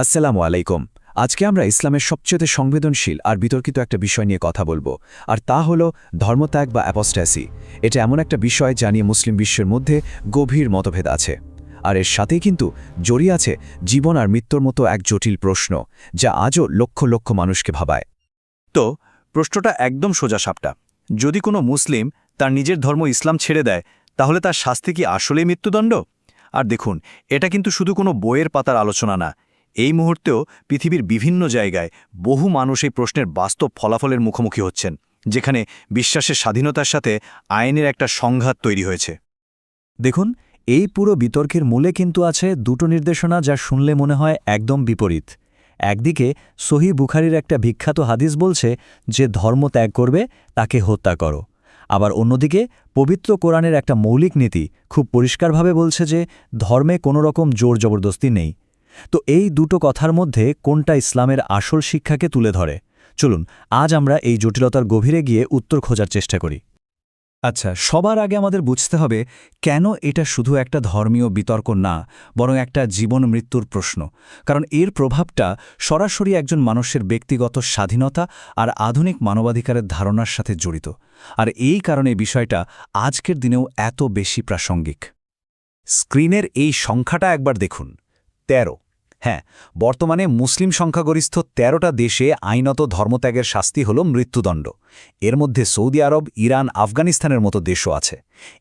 আসসালামু আলাইকুম। আজকে আমরা ইসলামের সবচেয়ে সংবেদনশীল আর বিতর্কিত একটা বিষয় নিয়ে কথা বলব, আর তা হলো ধর্মত্যাগ বা অ্যাপস্ট্যাসি। এটা এমন একটা বিষয় যা নিয়ে মুসলিম বিশ্বের মধ্যে গভীর মতভেদ আছে। আর এর সাথেই কিন্তু জড়িয়ে আছে জীবন আর মৃত্যুর মতো এক জটিল প্রশ্ন, যা আজও লক্ষ লক্ষ মানুষকে ভাবায়। তো, প্রশ্নটা একদম সোজা সাপটা। যদি কোনো মুসলিম তার নিজের ধর্ম ইসলাম ছেড়ে দেয়, তাহলে তার শাস্তি কি আসলেই মৃত্যুদণ্ড? আর দেখুন, এটা কিন্তু শুধু কোনো বইয়ের পাতার আলোচনা না এই মুহূর্তেও পৃথিবীর বিভিন্ন জায়গায় বহু মানুষ এই প্রশ্নের বাস্তব ফলাফলের মুখোমুখি হচ্ছেন, যেখানে বিশ্বাসের স্বাধীনতার সাথে আইনের একটা সংঘাত তৈরি হয়েছে। দেখুন, এই পুরো বিতর্কের মূলে কিন্তু আছে দুটো নির্দেশনা যা শুনলে মনে হয় একদম বিপরীত। একদিকে সহি বুখারির একটা বিখ্যাত হাদিস বলছে, যে ধর্ম ত্যাগ করবে, তাকে হত্যা করো। আবার অন্যদিকে পবিত্র কোরআনের একটা মৌলিক নীতি খুব পরিষ্কারভাবে বলছে যে ধর্মে কোনো রকম জোর জবরদস্তি নেই। তো এই দুটো কথার মধ্যে কোনটা ইসলামের আসল শিক্ষাকে তুলে ধরে? চলুন, আজ আমরা এই জটিলতার গভীরে গিয়ে উত্তর খোঁজার চেষ্টা করি। আচ্ছা সবার আগে আমাদের বুঝতে হবে কেন এটা শুধু একটা ধর্মীয় বিতর্ক না, বরং একটা জীবন মৃত্যুর প্রশ্ন। কারণ এর প্রভাবটা সরাসরি একজন মানুষের ব্যক্তিগত স্বাধীনতা আর আধুনিক মানবাধিকারের ধারণার সাথে জড়িত। আর এই কারণে বিষয়টা আজকের দিনেও এত বেশি প্রাসঙ্গিক। স্ক্রিনের এই সংখ্যাটা একবার দেখুন। ১৩ হ্যাঁ বর্তমানে মুসলিম সংখ্যাগরিষ্ঠ ১৩টা দেশে আইনত ধর্মত্যাগের শাস্তি হল মৃত্যুদণ্ড। এর মধ্যে সৌদি আরব, ইরান, আফগানিস্তানের মতো দেশও আছে।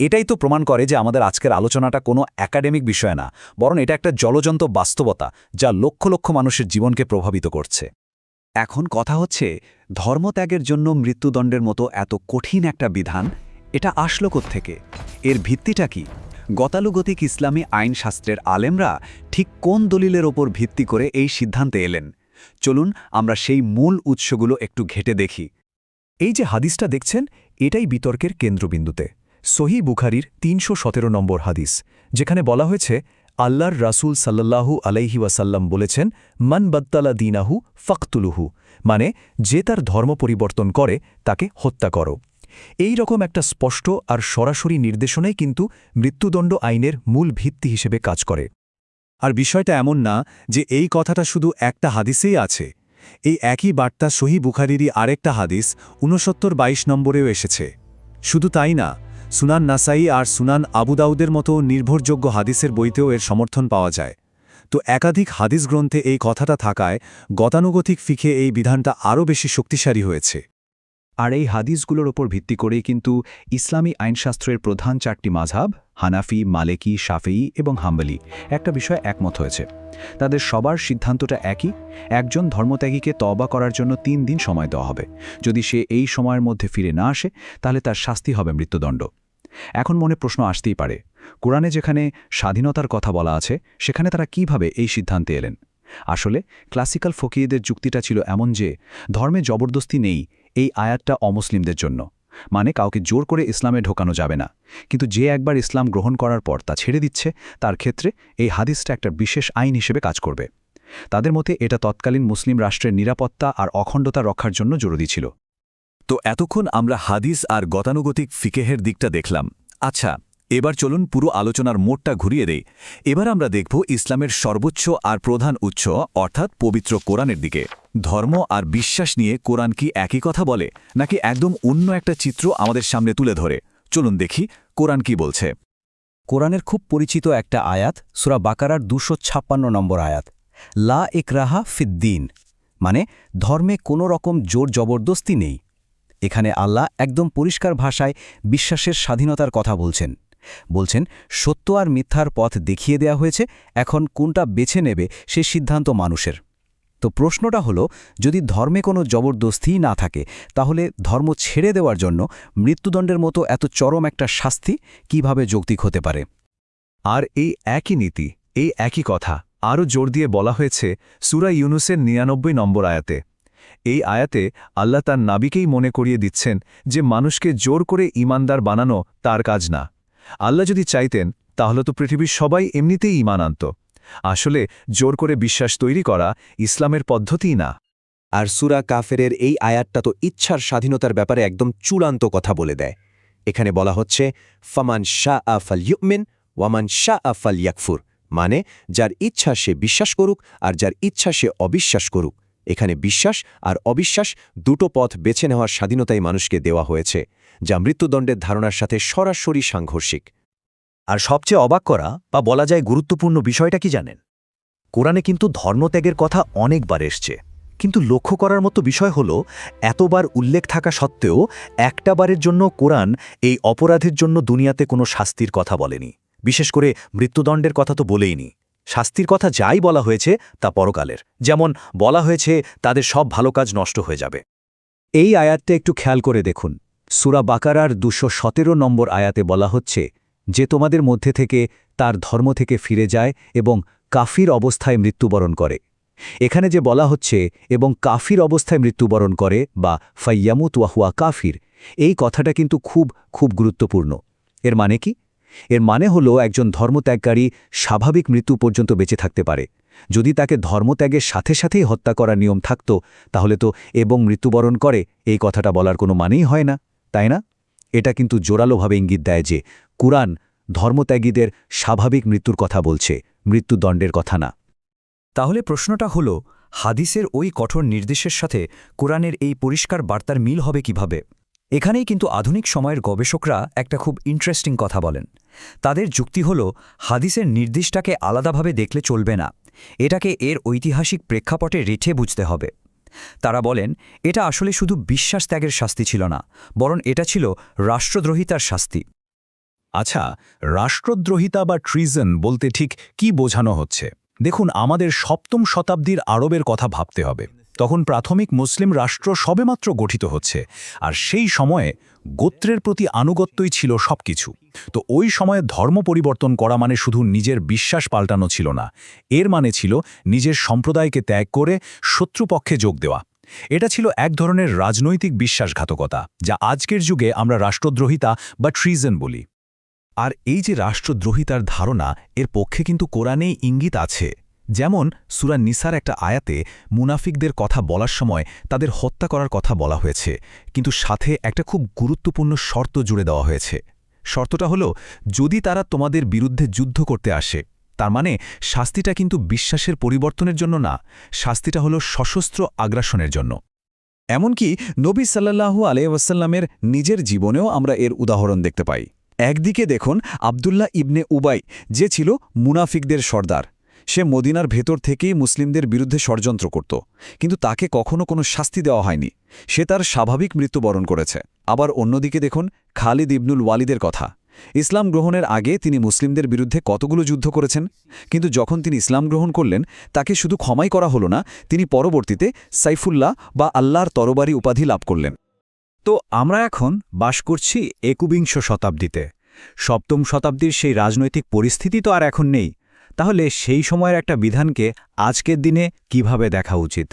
এটাই তো প্রমাণ করে যে আমাদের আজকের আলোচনাটা কোনো একাডেমিক বিষয় না, বরং এটা একটা জলজন্ত বাস্তবতা যা লক্ষ লক্ষ মানুষের জীবনকে প্রভাবিত করছে। এখন কথা হচ্ছে, ধর্মত্যাগের জন্য মৃত্যুদণ্ডের মতো এত কঠিন একটা বিধান, এটা আসলো থেকে এর ভিত্তিটা কি? গতানুগতিক ইসলামী আইনশাস্ত্রের আলেমরা ঠিক কোন দলিলের ওপর ভিত্তি করে এই সিদ্ধান্তে এলেন? চলুন আমরা সেই মূল উৎসগুলো একটু ঘেটে দেখি। এই যে হাদিসটা দেখছেন, এটাই বিতর্কের কেন্দ্রবিন্দুতে। সহি বুখারির তিনশো সতেরো নম্বর হাদিস, যেখানে বলা হয়েছে, আল্লাহর রাসূল সাল্লাল্লাহু আলাইহি ওয়াসাল্লাম বলেছেন, মন বদ্তালা দিনাহু ফকতুলুহু মানে যে তার ধর্ম পরিবর্তন করে, তাকে হত্যা করো। এই রকম একটা স্পষ্ট আর সরাসরি নির্দেশনাই কিন্তু মৃত্যুদণ্ড আইনের মূল ভিত্তি হিসেবে কাজ করে। আর বিষয়টা এমন না যে এই কথাটা শুধু একটা হাদিসেই আছে। এই একই বার্তা সহি বুখারিরই আরেকটা হাদিস ঊনসত্তর বাইশ নম্বরেও এসেছে। শুধু তাই না, সুনান নাসাই আর সুনান আবুদাউদের মতো নির্ভরযোগ্য হাদিসের বইতেও এর সমর্থন পাওয়া যায়। তো একাধিক হাদিস গ্রন্থে এই কথাটা থাকায় গতানুগতিক ফিখে এই বিধানটা আরও বেশি শক্তিশালী হয়েছে। আর এই হাদিসগুলোর ওপর ভিত্তি করেই কিন্তু ইসলামী আইনশাস্ত্রের প্রধান চারটি মাঝাব হানাফি, মালেকি শাফেই এবং হাম্বলি। একটা বিষয় একমত হয়েছে। তাদের সবার সিদ্ধান্তটা একই। একজন ধর্মত্যাগীকে তবা করার জন্য তিন দিন সময় দেওয়া হবে। যদি সে এই সময়ের মধ্যে ফিরে না আসে, তাহলে তার শাস্তি হবে মৃত্যুদণ্ড। এখন মনে প্রশ্ন আসতেই পারে, কোরআনে যেখানে স্বাধীনতার কথা বলা আছে, সেখানে তারা কীভাবে এই সিদ্ধান্তে এলেন? আসলে ক্লাসিক্যাল ফকিয়েদের যুক্তিটা ছিল এমন যে, ধর্মে জবরদস্তি নেই এই আয়াতটা অমুসলিমদের জন্য। মানে কাউকে জোর করে ইসলামে ঢোকানো যাবে না। কিন্তু যে একবার ইসলাম গ্রহণ করার পর তা ছেড়ে দিচ্ছে, তার ক্ষেত্রে এই হাদিসটা একটা বিশেষ আইন হিসেবে কাজ করবে। তাদের মতে এটা তৎকালীন মুসলিম রাষ্ট্রের নিরাপত্তা আর অখণ্ডতা রক্ষার জন্য জরুরি ছিল। তো এতক্ষণ আমরা হাদিস আর গতানুগতিক ফিকেহের দিকটা দেখলাম। আচ্ছা এবার চলুন পুরো আলোচনার মোড়টা ঘুরিয়ে দেই। এবার আমরা দেখব ইসলামের সর্বোচ্চ আর প্রধান উৎস, অর্থাৎ পবিত্র কোরআনের দিকে। ধর্ম আর বিশ্বাস নিয়ে কোরআন কি একই কথা বলে, নাকি একদম অন্য একটা চিত্র আমাদের সামনে তুলে ধরে? চলুন দেখি কোরআন কি বলছে। কোরআনের খুব পরিচিত একটা আয়াত, সুরা বাকারার দুশো ছাপ্পান্ন নম্বর আয়াত। লা একরাহা ফিদ্দিন মানে ধর্মে কোনো রকম জোর জবরদস্তি নেই। এখানে আল্লাহ একদম পরিষ্কার ভাষায় বিশ্বাসের স্বাধীনতার কথা বলছেন। বলছেন, সত্য আর মিথ্যার পথ দেখিয়ে দেয়া হয়েছে, এখন কোনটা বেছে নেবে সে সিদ্ধান্ত মানুষের। তো প্রশ্নটা হলো, যদি ধর্মে কোনো জবরদস্তিই না থাকে, তাহলে ধর্ম ছেড়ে দেওয়ার জন্য মৃত্যুদণ্ডের মতো এত চরম একটা শাস্তি কীভাবে যৌক্তিক হতে পারে? আর এই একই নীতি, এই একই কথা আরও জোর দিয়ে বলা হয়েছে সুরা ইউনুসের নিরানব্বই নম্বর আয়াতে। এই আয়াতে আল্লাহ তার নাবিকেই মনে করিয়ে দিচ্ছেন যে মানুষকে জোর করে ইমানদার বানানো তার কাজ না। আল্লাহ যদি চাইতেন, তাহলে তো পৃথিবীর সবাই এমনিতেই ইমান আনত। আসলে, জোর করে বিশ্বাস তৈরি করা ইসলামের পদ্ধতিই না। আর সুরা কাফেরের এই আয়াতটা তো ইচ্ছার স্বাধীনতার ব্যাপারে একদম চূড়ান্ত কথা বলে দেয়। এখানে বলা হচ্ছে, ফমান শাহ আফাল ইউমিন ওয়ামান শাহ আফাল ইয়াকফুর মানে যার ইচ্ছা সে বিশ্বাস করুক, আর যার ইচ্ছা সে অবিশ্বাস করুক। এখানে বিশ্বাস আর অবিশ্বাস দুটো পথ বেছে নেওয়ার স্বাধীনতাই মানুষকে দেওয়া হয়েছে, যা মৃত্যুদণ্ডের ধারণার সাথে সরাসরি সাংঘর্ষিক। আর সবচেয়ে অবাক করা বা বলা যায় গুরুত্বপূর্ণ বিষয়টা কি জানেন? কোরআনে কিন্তু ধর্মত্যাগের কথা অনেকবার এসছে, কিন্তু লক্ষ্য করার মতো বিষয় হল, এতবার উল্লেখ থাকা সত্ত্বেও একটা বারের জন্য কোরআন এই অপরাধের জন্য দুনিয়াতে কোনো শাস্তির কথা বলেনি। বিশেষ করে মৃত্যুদণ্ডের কথা তো বলেইনি। শাস্তির কথা যাই বলা হয়েছে তা পরকালের। যেমন বলা হয়েছে, তাদের সব ভালো কাজ নষ্ট হয়ে যাবে। এই আয়াতটা একটু খেয়াল করে দেখুন। সুরা বাকারার দুশো সতেরো নম্বর আয়াতে বলা হচ্ছে, যে তোমাদের মধ্যে থেকে তার ধর্ম থেকে ফিরে যায় এবং কাফির অবস্থায় মৃত্যুবরণ করে। এখানে যে বলা হচ্ছে, এবং কাফির অবস্থায় মৃত্যুবরণ করে বা ফাইয়ামুত ওয়াহুয়া কাফির এই কথাটা কিন্তু খুব খুব গুরুত্বপূর্ণ। এর মানে কি? এর মানে হল একজন ধর্মত্যাগকারী স্বাভাবিক মৃত্যু পর্যন্ত বেঁচে থাকতে পারে। যদি তাকে ধর্মত্যাগের সাথে সাথেই হত্যা করার নিয়ম থাকত, তাহলে তো এবং মৃত্যুবরণ করে এই কথাটা বলার কোনো মানেই হয় না, তাই না? এটা কিন্তু জোরালোভাবে ইঙ্গিত দেয় যে কুরআন ধর্মত্যাগীদের স্বাভাবিক মৃত্যুর কথা বলছে, মৃত্যুদণ্ডের কথা না। তাহলে প্রশ্নটা হল, হাদিসের ওই কঠোর নির্দেশের সাথে কোরআনের এই পরিষ্কার বার্তার মিল হবে কীভাবে? এখানেই কিন্তু আধুনিক সময়ের গবেষকরা একটা খুব ইন্টারেস্টিং কথা বলেন। তাদের যুক্তি হল, হাদিসের নির্দেশটাকে আলাদাভাবে দেখলে চলবে না। এটাকে এর ঐতিহাসিক প্রেক্ষাপটে রেঠে বুঝতে হবে। তারা বলেন, এটা আসলে শুধু বিশ্বাস ত্যাগের শাস্তি ছিল না, বরং এটা ছিল রাষ্ট্রদ্রোহিতার শাস্তি। আচ্ছা রাষ্ট্রদ্রোহিতা বা ট্রিজন বলতে ঠিক কি বোঝানো হচ্ছে? দেখুন, আমাদের সপ্তম শতাব্দীর আরবের কথা ভাবতে হবে। তখন প্রাথমিক মুসলিম রাষ্ট্র সবেমাত্র গঠিত হচ্ছে, আর সেই সময়ে গোত্রের প্রতি আনুগত্যই ছিল সবকিছু। তো ওই সময়ে ধর্ম পরিবর্তন করা মানে শুধু নিজের বিশ্বাস পাল্টানো ছিল না, এর মানে ছিল নিজের সম্প্রদায়কে ত্যাগ করে শত্রুপক্ষে যোগ দেওয়া। এটা ছিল এক ধরনের রাজনৈতিক বিশ্বাসঘাতকতা, যা আজকের যুগে আমরা রাষ্ট্রদ্রোহিতা বা ট্রিজন বলি। আর এই যে রাষ্ট্রদ্রোহিতার ধারণা, এর পক্ষে কিন্তু কোরআনেই ইঙ্গিত আছে। যেমন সুরা নিসার একটা আয়াতে মুনাফিকদের কথা বলার সময় তাদের হত্যা করার কথা বলা হয়েছে, কিন্তু সাথে একটা খুব গুরুত্বপূর্ণ শর্ত জুড়ে দেওয়া হয়েছে। শর্তটা হলো, যদি তারা তোমাদের বিরুদ্ধে যুদ্ধ করতে আসে, তার মানে শাস্তিটা কিন্তু বিশ্বাসের পরিবর্তনের জন্য না, শাস্তিটা হলো সশস্ত্র আগ্রাসনের জন্য। এমনকি নবী সাল্লাল্লাহু আলাইসাল্লামের নিজের জীবনেও আমরা এর উদাহরণ দেখতে পাই। একদিকে দেখুন আবদুল্লাহ ইবনে উবাই, যে ছিল মুনাফিকদের সর্দার সে মদিনার ভেতর থেকেই মুসলিমদের বিরুদ্ধে ষড়যন্ত্র করত। কিন্তু তাকে কখনো কোনো শাস্তি দেওয়া হয়নি। সে তার স্বাভাবিক মৃত্যুবরণ করেছে। আবার অন্যদিকে দেখুন, খালিদ ইবনুল ওয়ালিদের কথা। ইসলাম গ্রহণের আগে তিনি মুসলিমদের বিরুদ্ধে কতগুলো যুদ্ধ করেছেন? কিন্তু যখন তিনি ইসলাম গ্রহণ করলেন, তাকে শুধু ক্ষমাই করা হলো না, তিনি পরবর্তীতে সাইফুল্লাহ বা আল্লাহর তরবারি উপাধি লাভ করলেন। তো আমরা এখন বাস করছি একবিংশ শতাব্দীতে। সপ্তম শতাব্দীর সেই রাজনৈতিক পরিস্থিতি তো আর এখন নেই। তাহলে সেই সময়ের একটা বিধানকে আজকের দিনে কীভাবে দেখা উচিত?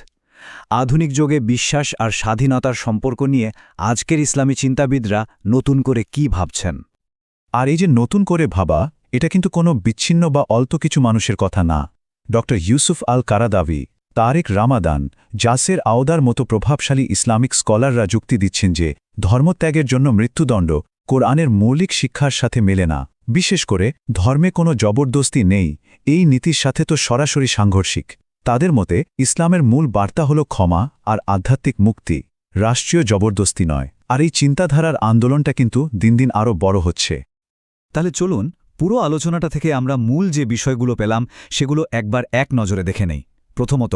আধুনিক যুগে বিশ্বাস আর স্বাধীনতার সম্পর্ক নিয়ে আজকের ইসলামী চিন্তাবিদরা নতুন করে কি ভাবছেন? আর এই যে নতুন করে ভাবা, এটা কিন্তু কোনো বিচ্ছিন্ন বা অল্প কিছু মানুষের কথা না। ড. ইউসুফ আল কারাদাভি, তারেক রামাদান, জাসের আওদার মতো প্রভাবশালী ইসলামিক স্কলাররা যুক্তি দিচ্ছেন যে ধর্মত্যাগের জন্য মৃত্যুদণ্ড কোরআনের মৌলিক শিক্ষার সাথে মেলে না। বিশেষ করে, ধর্মে কোনো জবরদস্তি নেই, এই নীতির সাথে তো সরাসরি সাংঘর্ষিক। তাদের মতে, ইসলামের মূল বার্তা হল ক্ষমা আর আধ্যাত্মিক মুক্তি, রাষ্ট্রীয় জবরদস্তি নয়। আর এই চিন্তাধারার আন্দোলনটা কিন্তু দিন দিন আরও বড় হচ্ছে। তাহলে চলুন, পুরো আলোচনাটা থেকে আমরা মূল যে বিষয়গুলো পেলাম, সেগুলো একবার এক নজরে দেখে নেই। প্রথমত,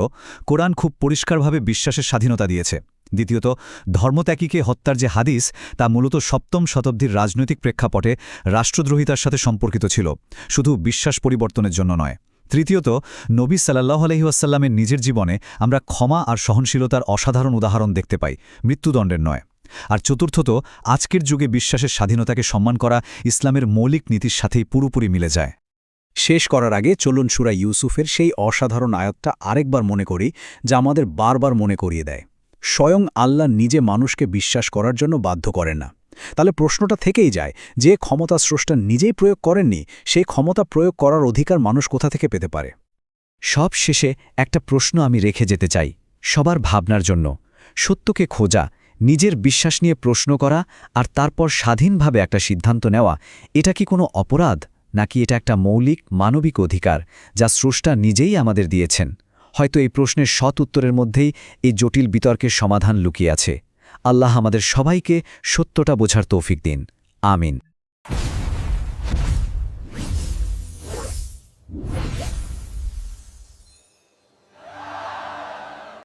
কোরআন খুব পরিষ্কারভাবে বিশ্বাসের স্বাধীনতা দিয়েছে। দ্বিতীয়ত, ধর্মত্যাগীকে হত্যার যে হাদিস, তা মূলত সপ্তম শতাব্দীর রাজনৈতিক প্রেক্ষাপটে রাষ্ট্রদ্রোহিতার সাথে সম্পর্কিত ছিল, শুধু বিশ্বাস পরিবর্তনের জন্য নয়। তৃতীয়ত, নবী সাল্লাহ আলহিউসাল্লামের নিজের জীবনে আমরা ক্ষমা আর সহনশীলতার অসাধারণ উদাহরণ দেখতে পাই, মৃত্যুদণ্ডের নয়। আর চতুর্থত, আজকের যুগে বিশ্বাসের স্বাধীনতাকে সম্মান করা ইসলামের মৌলিক নীতির সাথেই পুরোপুরি মিলে যায়। শেষ করার আগে চলুন সুরা ইউসুফের সেই অসাধারণ আয়াতটা আরেকবার মনে করি, যা আমাদের বারবার মনে করিয়ে দেয়। স্বয়ং আল্লাহ নিজে মানুষকে বিশ্বাস করার জন্য বাধ্য করেন না। তাহলে প্রশ্নটা থেকেই যায়, যে ক্ষমতা স্রষ্টা নিজেই প্রয়োগ করেননি সেই ক্ষমতা প্রয়োগ করার অধিকার মানুষ কোথা থেকে পেতে পারে? সব শেষে একটা প্রশ্ন আমি রেখে যেতে চাই, সবার ভাবনার জন্য। সত্যকে খোঁজা, নিজের বিশ্বাস নিয়ে প্রশ্ন করা আর তারপর স্বাধীনভাবে একটা সিদ্ধান্ত নেওয়া, এটা কি কোনো অপরাধ? নাকি এটা একটা মৌলিক, মানবিক অধিকার যা স্রষ্টা নিজেই আমাদের দিয়েছেন? হয়তো এই প্রশ্নের সৎ উত্তরের মধ্যেই এই জটিল বিতর্কের সমাধান লুকিয়ে আছে। আল্লাহ আমাদের সবাইকে সত্যটা বোঝার তৌফিক দিন। আমিন।